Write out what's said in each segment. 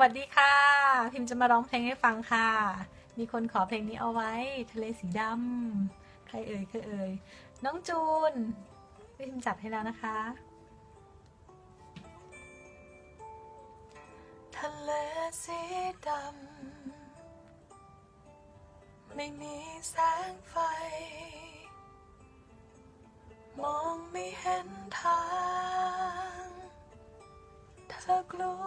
วัสดีค่ะ พิมจะมาร้องเพลงให้ฟังค่ะ มีคนขอเพลงนี้เอาไว้ ทะเลสีดำใครเอ่ยใครเอ่ยน้องจูนพิมจัดให้แล้วนะคะ ทะเลสีดำไม่มีแสงไฟ มองไม่เห็นทาง เธอกลัว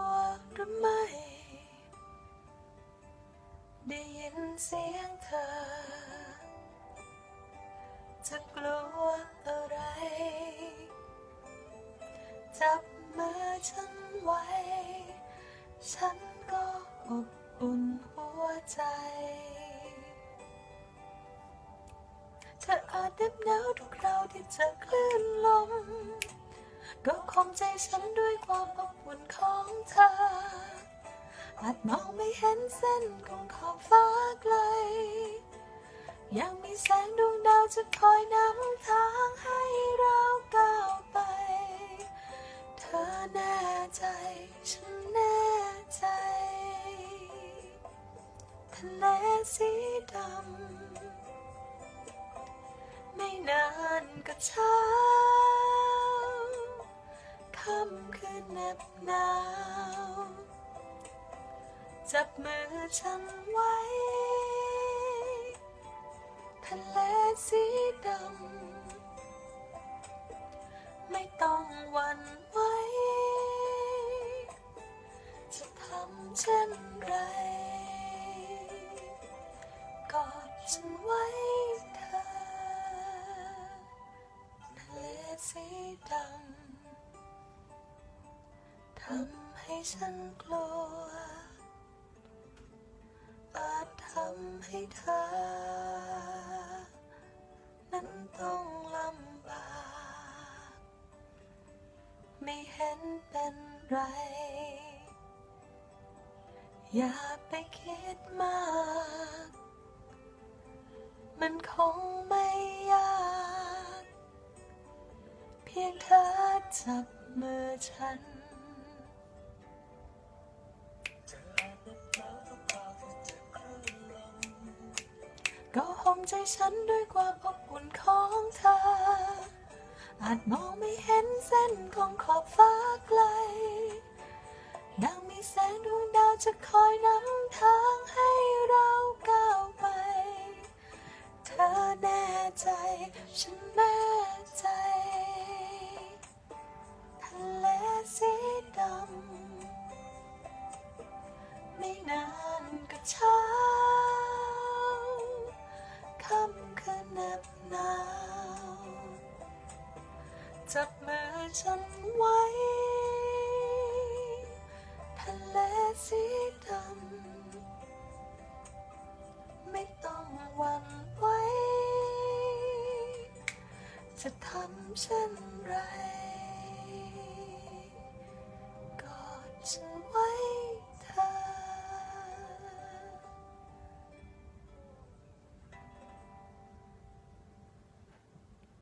เสียงเธอ จะกลัวอะไร จับมือฉันไว้ ฉันก็อบอุ่นหัวใจ เธออาจเหน็บหนาวทุกคราวที่เจอคลื่นลม ก็คงใจฉันด้วยความอบอุ่นของเธอ อาจมองไม่เห็นเส้นของขอบฟ้าไกล ยังมีแสงดวงดาวจะคอยนำทางให้เราก้าวไป เธอแน่ใจ ฉันแน่ใจ ทะเลสีดำ ไม่นานก็เช้าค่ำคืนเหน็บหนาว จับมือฉันไว้ ทะเลสีดำ ไม่ต้องหวั่นไหว จะทำเช่นไร กอดฉันไว้เธอ ทะเลสีดำ ทำให้ฉันกลัวำให้เธอ นั้นต้องลำบาก ไม่เห็นเป็นไร อย่าไปคิดมาก มันคงไม่ยาก เพียงเธอจับมือฉัน ใจฉันด้วยความอบอุ่นของเธอ อาจมองไม่เห็นเส้นของขอบฟ้าไกล ดังมีแสงดวงดาวจะคอยนำทางให้เราก้าวไป เธอแน่ใจ ฉันแน่ใจ จับมือฉันไว้ทะเลสีดำไม่ต้องหวั่นไหวจะทำเช่นไร กอดฉันไว้